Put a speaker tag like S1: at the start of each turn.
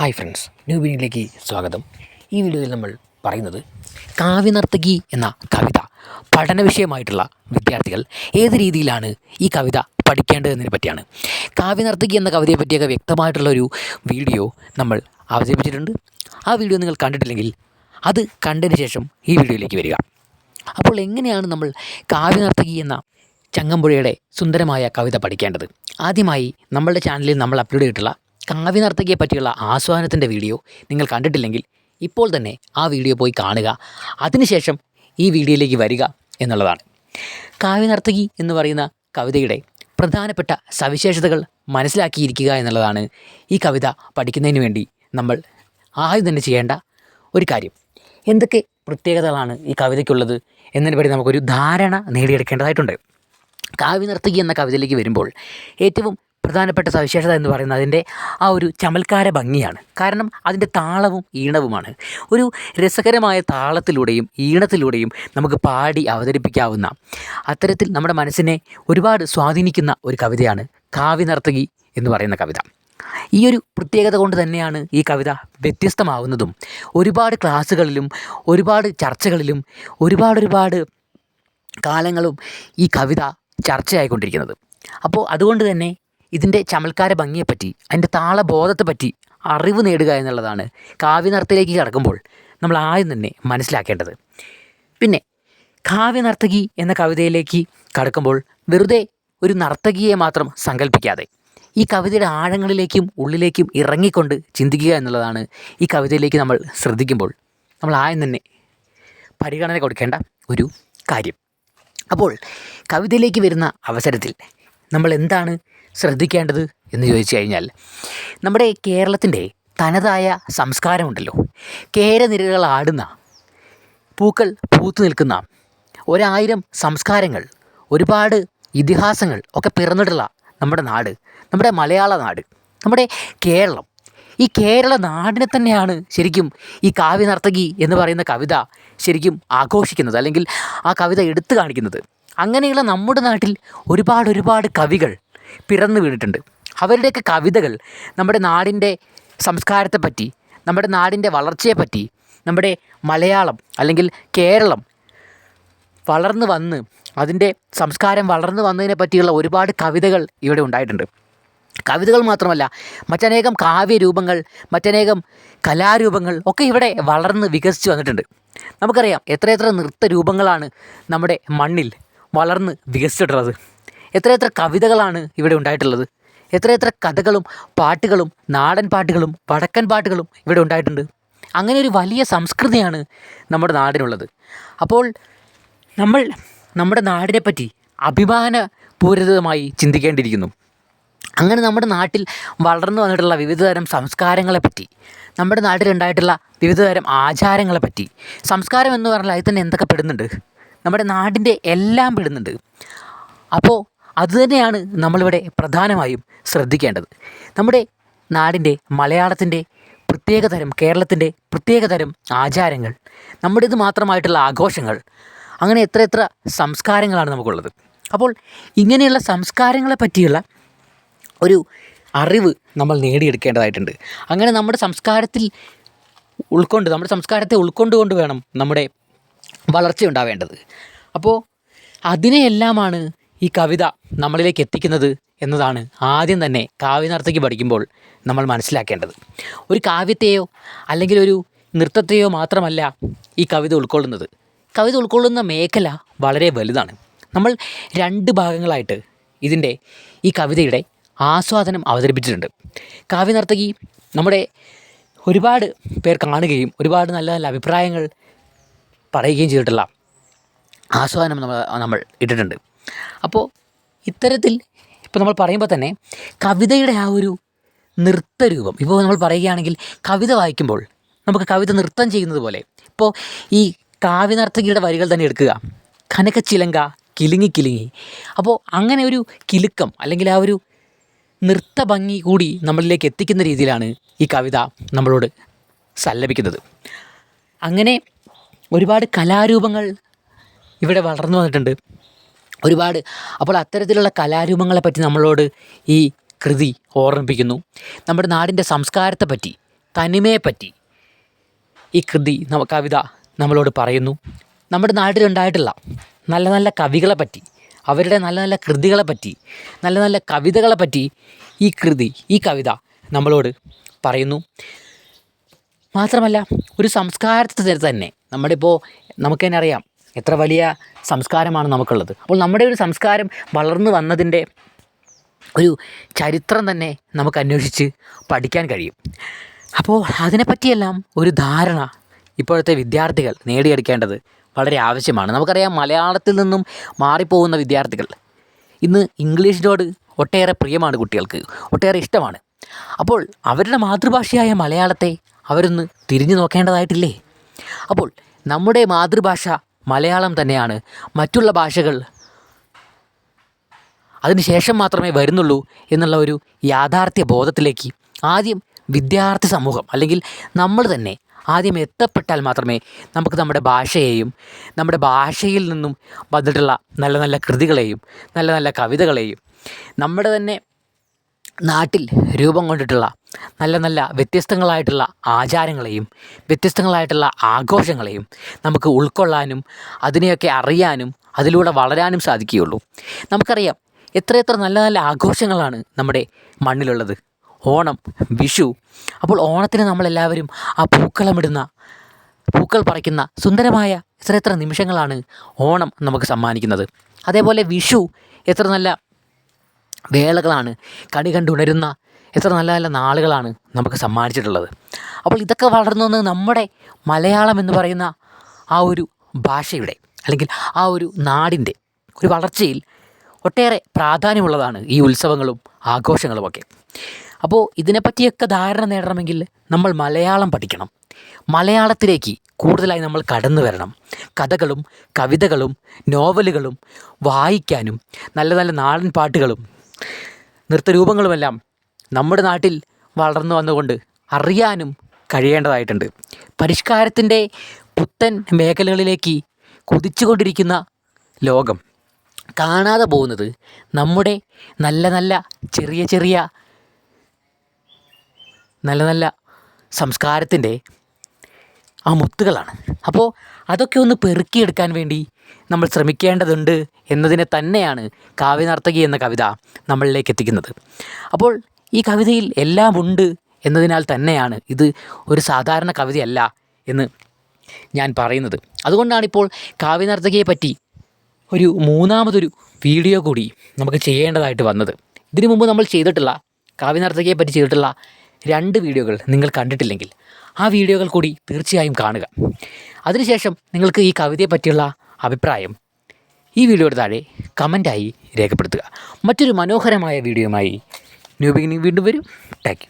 S1: Hi friends new ബീനിലേക്ക് സ്വാഗതം. ഈ വീഡിയോയിൽ നമ്മൾ പറയുന്നത് കാവ്യനർത്തകി എന്ന കവിത പഠന വിഷയമായിട്ടുള്ള വിദ്യാർത്ഥികൾ ഏത് രീതിയിലാണ് ഈ കവിത പഠിക്കേണ്ടതെന്നതിനെ പറ്റിയാണ്. കാവ്യനർത്തകി എന്ന കവിതയെ പറ്റിയൊക്കെ വ്യക്തമായിട്ടുള്ളൊരു വീഡിയോ നമ്മൾ അവതരിപ്പിച്ചിട്ടുണ്ട്. ആ വീഡിയോ നിങ്ങൾ കണ്ടിട്ടില്ലെങ്കിൽ അത് കണ്ടതിന് ശേഷം ഈ വീഡിയോയിലേക്ക് വരിക. അപ്പോൾ എങ്ങനെയാണ് നമ്മൾ കാവ്യനർത്തകി എന്ന ചങ്ങമ്പുഴയുടെ സുന്ദരമായ കവിത പഠിക്കേണ്ടത്? ആദ്യമായി നമ്മളുടെ ചാനലിൽ നമ്മൾ അപ്ലോഡ് ചെയ്തിട്ടുള്ള കാവ്യനർത്തകിയെ പറ്റിയുള്ള ആസ്വാദനത്തിന്റെ വീഡിയോ നിങ്ങൾ കണ്ടിട്ടില്ലെങ്കിൽ ഇപ്പോൾ തന്നെ ആ വീഡിയോ പോയി കാണുക. അതിനുശേഷം ഈ വീഡിയോയിലേക്ക് വരിക എന്നുള്ളതാണ്. കാവ്യ നർത്തകി എന്ന് പറയുന്ന കവിതയുടെ പ്രധാനപ്പെട്ട സവിശേഷതകൾ മനസ്സിലാക്കിയിരിക്കുക എന്നുള്ളതാണ് ഈ കവിത പഠിക്കുന്നതിന് വേണ്ടി നമ്മൾ ആദ്യം തന്നെ ചെയ്യേണ്ട ഒരു കാര്യം. എന്തൊക്കെ പ്രത്യേകതകളാണ് ഈ കവിതയ്ക്കുള്ളത് എന്നതിനെ എന്നതിനെപ്പറ്റി നമുക്കൊരു ധാരണ നേടിയെടുക്കേണ്ടതായിട്ടുണ്ട്. കാവ്യ നർത്തകി എന്ന കവിതയിലേക്ക് വരുമ്പോൾ ഏറ്റവും പ്രധാനപ്പെട്ട സവിശേഷത എന്ന് പറയുന്നത് അതിന്റെ ആ ഒരു ചമൽക്കാര ഭംഗിയാണ്. കാരണം അതിന്റെ താളവും ഈണവുമാണ്. ഒരു രസകരമായ താളത്തിലൂടെയും ഈണത്തിലൂടെയും നമുക്ക് പാടി അവതരിപ്പിക്കാവുന്ന അത്തരത്തിൽ നമ്മുടെ മനസ്സിനെ ഒരുപാട് സ്വാധീനിക്കുന്ന ഒരു കവിതയാണ് കാവ്യനർത്തകി എന്ന് പറയുന്ന കവിത. ഈ ഒരു പ്രത്യേകത കൊണ്ട് തന്നെയാണ് ഈ കവിത വ്യത്യസ്തമാവുന്നതും. ഒരുപാട് ക്ലാസ്സുകളിലും ഒരുപാട് ചർച്ചകളിലും ഒരുപാട് ഒരുപാട് കാലങ്ങളും ഈ കവിത ചർച്ചയായിക്കൊണ്ടിരിക്കുന്നത്. അപ്പോൾ അതുകൊണ്ട് തന്നെ ഇതിന്റെ ചമൽക്കാര ഭംഗിയെപ്പറ്റി അതിന്റെ താളബോധത്തെപ്പറ്റി അറിവ് നേടുക എന്നുള്ളതാണ് കാവ്യനർത്തയിലേക്ക് കടക്കുമ്പോൾ നമ്മൾ ആദ്യം തന്നെ മനസ്സിലാക്കേണ്ടത്. പിന്നെ കാവ്യനർത്തകി എന്ന കവിതയിലേക്ക് കടക്കുമ്പോൾ വെറുതെ ഒരു നർത്തകിയെ മാത്രം സങ്കല്പിക്കാതെ ഈ കവിതയുടെ ആഴങ്ങളിലേക്കും ഉള്ളിലേക്കും ഇറങ്ങിക്കൊണ്ട് ചിന്തിക്കുക എന്നുള്ളതാണ് ഈ കവിതയിലേക്ക് നമ്മൾ ശ്രദ്ധിക്കുമ്പോൾ നമ്മൾ ആദ്യം തന്നെ പരിഗണന കൊടുക്കേണ്ട ഒരു കാര്യം. അപ്പോൾ കവിതയിലേക്ക് വരുന്ന അവസരത്തിൽ നമ്മൾ എന്താണ് ശ്രദ്ധിക്കേണ്ടത് എന്ന് ചോദിച്ചു കഴിഞ്ഞാൽ നമ്മുടെ കേരളത്തിന്റെ തനതായ സംസ്കാരമുണ്ടല്ലോ. കേരനിരകൾ ആടുന്ന പൂക്കൾ പൂത്തു നിൽക്കുന്ന ഒരായിരം സംസ്കാരങ്ങൾ ഒരുപാട് ഇതിഹാസങ്ങൾ ഒക്കെ പിറന്നിട്ടുള്ള നമ്മുടെ നാട് നമ്മുടെ മലയാള നാട് നമ്മുടെ കേരളം. ഈ കേരള നാടിനെ തന്നെയാണ് ശരിക്കും ഈ കാവ്യ നർത്തകി എന്ന് പറയുന്ന കവിത ശരിക്കും ആഘോഷിക്കുന്നത് അല്ലെങ്കിൽ ആ കവിത എടുത്തു കാണിക്കുന്നത്. അങ്ങനെയുള്ള നമ്മുടെ നാട്ടിൽ ഒരുപാട് ഒരുപാട് കവികൾ പിറന്നു വീണിട്ടുണ്ട്. അവരുടെയൊക്കെ കവിതകൾ നമ്മുടെ നാടിന്റെ സംസ്കാരത്തെപ്പറ്റി നമ്മുടെ നാടിന്റെ വളർച്ചയെപ്പറ്റി നമ്മുടെ മലയാളം അല്ലെങ്കിൽ കേരളം വളർന്നു വന്ന് അതിന്റെ സംസ്കാരം വളർന്നു വന്നതിനെ പറ്റിയുള്ള ഒരുപാട് കവിതകൾ ഇവിടെ ഉണ്ടായിട്ടുണ്ട്. കവിതകൾ മാത്രമല്ല മറ്റനേകം കാവ്യരൂപങ്ങൾ മറ്റനേകം കലാരൂപങ്ങൾ ഒക്കെ ഇവിടെ വളർന്ന് വികസിച്ച് വന്നിട്ടുണ്ട്. നമുക്കറിയാം എത്രയെത്ര നൃത്തരൂപങ്ങളാണ് നമ്മുടെ മണ്ണിൽ വളർന്ന് വികസിച്ചിട്ടുള്ളത്. എത്രയെത്ര കവിതകളാണ് ഇവിടെ ഉണ്ടായിട്ടുള്ളത്. എത്രയെത്ര കഥകളും പാട്ടുകളും നാടൻ പാട്ടുകളും വടക്കൻ പാട്ടുകളും ഇവിടെ ഉണ്ടായിട്ടുണ്ട്. അങ്ങനെ ഒരു വലിയ സംസ്കൃതിയാണ് നമ്മുടെ നാടിനുള്ളത്. അപ്പോൾ നമ്മൾ നമ്മുടെ നാടിനെ പറ്റി അഭിമാനപൂരിതമായി ചിന്തിക്കേണ്ടിയിരിക്കുന്നു. അങ്ങനെ നമ്മുടെ നാട്ടിൽ വളർന്നു വന്നിട്ടുള്ള വിവിധതരം സംസ്കാരങ്ങളെപ്പറ്റി നമ്മുടെ നാട്ടിലുണ്ടായിട്ടുള്ള വിവിധതരം ആചാരങ്ങളെപ്പറ്റി സംസ്കാരം എന്ന് പറഞ്ഞാൽ അതിൽ തന്നെ എന്തൊക്കെ പെടുന്നുണ്ട്? നമ്മുടെ നാടിന്റെ എല്ലാം പെടുന്നുണ്ട്. അപ്പോൾ അതുതന്നെയാണ് നമ്മളിവിടെ പ്രധാനമായും ശ്രദ്ധിക്കേണ്ടത്. നമ്മുടെ നാടിന്റെ മലയാളത്തിന്റെ പ്രത്യേകതരം കേരളത്തിന്റെ പ്രത്യേകതരം ആചാരങ്ങൾ നമ്മുടേത് മാത്രമായിട്ടുള്ള ആഘോഷങ്ങൾ അങ്ങനെ എത്ര എത്ര സംസ്കാരങ്ങളാണ് നമുക്കുള്ളത്. അപ്പോൾ ഇങ്ങനെയുള്ള സംസ്കാരങ്ങളെ പറ്റിയുള്ള ഒരു അറിവ് നമ്മൾ നേടിയെടുക്കേണ്ടതായിട്ടുണ്ട്. അങ്ങനെ നമ്മുടെ സംസ്കാരത്തിൽ ഉൾക്കൊണ്ട് നമ്മുടെ സംസ്കാരത്തെ ഉൾക്കൊണ്ടുകൊണ്ട് വേണം നമ്മുടെ വളർച്ച ഉണ്ടാവേണ്ടത്. അപ്പോൾ അതിനെയെല്ലാമാണ് ഈ കവിത നമ്മളിലേക്ക് എത്തിക്കുന്നത് എന്നതാണ് ആദ്യം തന്നെ കാവ്യനർത്തയ്ക്ക് പഠിക്കുമ്പോൾ നമ്മൾ മനസ്സിലാക്കേണ്ടത്. ഒരു കാവ്യത്തെയോ അല്ലെങ്കിൽ ഒരു നൃത്തത്തെയോ മാത്രമല്ല ഈ കവിത ഉൾക്കൊള്ളുന്നത്. കവിത ഉൾക്കൊള്ളുന്ന മേഖല വളരെ വലുതാണ്. നമ്മൾ രണ്ട് ഭാഗങ്ങളായിട്ട് ഇതിന്റെ ഈ കവിതയുടെ ആസ്വാദനം അവതരിപ്പിച്ചിട്ടുണ്ട്. കാവ്യനർത്തകി നമ്മുടെ ഒരുപാട് പേർ കാണുകയും ഒരുപാട് നല്ല നല്ല അഭിപ്രായങ്ങൾ പറയുകയും ചെയ്തിട്ടുള്ള ആസ്വാദനം നമ്മൾ നമ്മൾ ഇട്ടിട്ടുണ്ട്. അപ്പോൾ ഇത്തരത്തിൽ ഇപ്പോൾ നമ്മൾ പറയുമ്പോൾ തന്നെ കവിതയുടെ ആ ഒരു നൃത്തരൂപം. ഇപ്പോൾ നമ്മൾ പറയുകയാണെങ്കിൽ കവിത വായിക്കുമ്പോൾ നമുക്ക് കവിത നൃത്തം ചെയ്യുന്നത് പോലെ ഇപ്പോൾ ഈ കാവ്യനർത്തകിയുടെ വരികൾ തന്നെ എടുക്കുക. കനകച്ചിലങ്ക കിലുങ്ങി കിലുങ്ങി. അപ്പോൾ അങ്ങനെ ഒരു കിലുക്കം അല്ലെങ്കിൽ ആ ഒരു നൃത്ത ഭംഗി കൂടി നമ്മളിലേക്ക് എത്തിക്കുന്ന രീതിയിലാണ് ഈ കവിത നമ്മളോട് സല്ലപിക്കുന്നത്. അങ്ങനെ ഒരുപാട് കലാരൂപങ്ങൾ ഇവിടെ വളർന്നു വന്നിട്ടുണ്ട്. ഒരുപാട്. അപ്പോൾ അത്തരത്തിലുള്ള കലാരൂപങ്ങളെ പറ്റി നമ്മളോട് ഈ കൃതി ഓർമ്മിപ്പിക്കുന്നു. നമ്മുടെ നാടിന്റെ പറ്റി തനിമയെപ്പറ്റി ഈ കൃതി കവിത നമ്മളോട് പറയുന്നു. നമ്മുടെ നാട്ടിലുണ്ടായിട്ടുള്ള നല്ല നല്ല കവികളെ പറ്റി അവരുടെ നല്ല നല്ല കൃതികളെ പറ്റി നല്ല നല്ല കവിതകളെ പറ്റി ഈ കൃതി ഈ കവിത നമ്മളോട് പറയുന്നു. മാത്രമല്ല ഒരു സംസ്കാരത്തെ തന്നെ നമ്മുടെ ഇപ്പോൾ നമുക്ക് അറിയാം എത്ര വലിയ സംസ്കാരമാണ് നമുക്കുള്ളത്. അപ്പോൾ നമ്മുടെ ഒരു സംസ്കാരം വളർന്നു വന്നതിന്റെ ഒരു ചരിത്രം തന്നെ നമുക്ക് അന്വേഷിച്ച് പഠിക്കാൻ കഴിയും. അപ്പോൾ അതിനെപ്പറ്റിയെല്ലാം ഒരു ധാരണ ഇപ്പോഴത്തെ വിദ്യാർത്ഥികൾ നേടിയെടുക്കേണ്ടത് വളരെ ആവശ്യമാണ്. നമുക്കറിയാം മലയാളത്തിൽ നിന്നും മാറിപ്പോകുന്ന വിദ്യാർത്ഥികൾ ഇന്ന് ഇംഗ്ലീഷിനോട് ഒട്ടേറെ പ്രിയമാണ് കുട്ടികൾക്ക് ഒട്ടേറെ ഇഷ്ടമാണ്. അപ്പോൾ അവരുടെ മാതൃഭാഷയായ മലയാളത്തെ അവരൊന്ന് തിരിഞ്ഞു നോക്കേണ്ടതായിട്ടില്ലേ? അപ്പോൾ നമ്മുടെ മാതൃഭാഷ മലയാളം തന്നെയാണ്. മറ്റുള്ള ഭാഷകൾ അതിനുശേഷം മാത്രമേ വരുന്നുള്ളൂ എന്നുള്ള ഒരു യാഥാർത്ഥ്യ ബോധത്തിലേക്ക് ആദ്യം വിദ്യാർത്ഥി സമൂഹം അല്ലെങ്കിൽ നമ്മൾ തന്നെ ആദ്യം എത്തപ്പെട്ടാൽ മാത്രമേ നമുക്ക് നമ്മുടെ ഭാഷയെയും നമ്മുടെ ഭാഷയിൽ നിന്നും വന്നിട്ടുള്ള നല്ല നല്ല കൃതികളെയും നല്ല നല്ല കവിതകളെയും നമ്മുടെ തന്നെ നാട്ടിൽ രൂപം കൊണ്ടിട്ടുള്ള നല്ല നല്ല വ്യത്യസ്തങ്ങളായിട്ടുള്ള ആചാരങ്ങളെയും വ്യത്യസ്തങ്ങളായിട്ടുള്ള ആഘോഷങ്ങളെയും നമുക്ക് ഉൾക്കൊള്ളാനും അതിനെയൊക്കെ അറിയാനും അതിലൂടെ വളരാനും സാധിക്കുകയുള്ളൂ. നമുക്കറിയാം എത്രയെത്ര നല്ല നല്ല ആഘോഷങ്ങളാണ് നമ്മുടെ മണ്ണിലുള്ളത്. ഓണം വിഷു അപ്പോൾ ഓണത്തിന് നമ്മളെല്ലാവരും ആ പൂക്കളമിടുന്ന പൂക്കൾ പറിക്കുന്ന സുന്ദരമായ എത്ര എത്ര നിമിഷങ്ങളാണ് ഓണം നമുക്ക് സമ്മാനിക്കുന്നത്. അതേപോലെ വിഷു എത്ര നല്ല വേളകളാണ് കണി കണ്ടുണരുന്ന എത്ര നല്ല നല്ല നാളുകളാണ് നമുക്ക് സമ്മാനിച്ചിട്ടുള്ളത്. അപ്പോൾ ഇതൊക്കെ വളർന്നു വന്ന് നമ്മുടെ മലയാളം എന്ന് പറയുന്ന ആ ഒരു ഭാഷയുടെ അല്ലെങ്കിൽ ആ ഒരു നാടിന്റെ ഒരു വളർച്ചയിൽ ഒട്ടേറെ പ്രാധാന്യമുള്ളതാണ് ഈ ഉത്സവങ്ങളും ആഘോഷങ്ങളുമൊക്കെ അപ്പോൾ ഇതിനെപ്പറ്റിയൊക്കെ ധാരണ നേടണമെങ്കിൽ നമ്മൾ മലയാളം പഠിക്കണം. മലയാളത്തിലേക്ക് കൂടുതലായി നമ്മൾ കടന്നു വരണം. കഥകളും കവിതകളും നോവലുകളും വായിക്കാനും നല്ല നല്ല നാടൻ പാട്ടുകളും നൃത്തരൂപങ്ങളുമെല്ലാം നമ്മുടെ നാട്ടിൽ വളർന്നു വന്നുകൊണ്ട് അറിയാനും കഴിയേണ്ടതായിട്ടുണ്ട്. പരിഷ്കാരത്തിന്റെ പുത്തൻ മേഖലകളിലേക്ക് കുതിച്ചുകൊണ്ടിരിക്കുന്ന ലോകം കാണാതെ പോകുന്നത് നമ്മുടെ നല്ല നല്ല ചെറിയ ചെറിയ നല്ല നല്ല സംസ്കാരത്തിന്റെ ആ മുത്തുകളാണ്. അപ്പോൾ അതൊക്കെ ഒന്ന് പെറുക്കിയെടുക്കാൻ വേണ്ടി നമ്മൾ ശ്രമിക്കേണ്ടതുണ്ട് എന്നതിനെ തന്നെയാണ് കാവ്യനർത്തകി എന്ന കവിത നമ്മളിലേക്ക് എത്തിക്കുന്നത്. അപ്പോൾ ഈ കവിതയിൽ എല്ലാം ഉണ്ട് എന്നതിനാൽ തന്നെയാണ് ഇത് ഒരു സാധാരണ കവിതയല്ല എന്ന് ഞാൻ പറയുന്നത്. അതുകൊണ്ടാണിപ്പോൾ കാവ്യനർത്തകിയെ പറ്റി ഒരു മൂന്നാമതൊരു വീഡിയോ കൂടി നമുക്ക് ചെയ്യേണ്ടതായിട്ട് വന്നത്. ഇതിനു മുമ്പ് നമ്മൾ ചെയ്തിട്ടുള്ള കാവ്യനർത്തകിയെ പറ്റി ചെയ്തിട്ടുള്ള രണ്ട് വീഡിയോകൾ നിങ്ങൾ കണ്ടിട്ടില്ലെങ്കിൽ ആ വീഡിയോകൾ കൂടി തീർച്ചയായും കാണുക. അതിനുശേഷം നിങ്ങൾക്ക് ഈ കവിതയെ പറ്റിയുള്ള അഭിപ്രായം. ഈ വീഡിയോയുടെ താഴെ കമന്റായി രേഖപ്പെടുത്തുക. മറ്റൊരു മനോഹരമായ വീഡിയോയുമായി ന്യൂ ബിഗിനിങ് വീണ്ടും വരും. താങ്ക്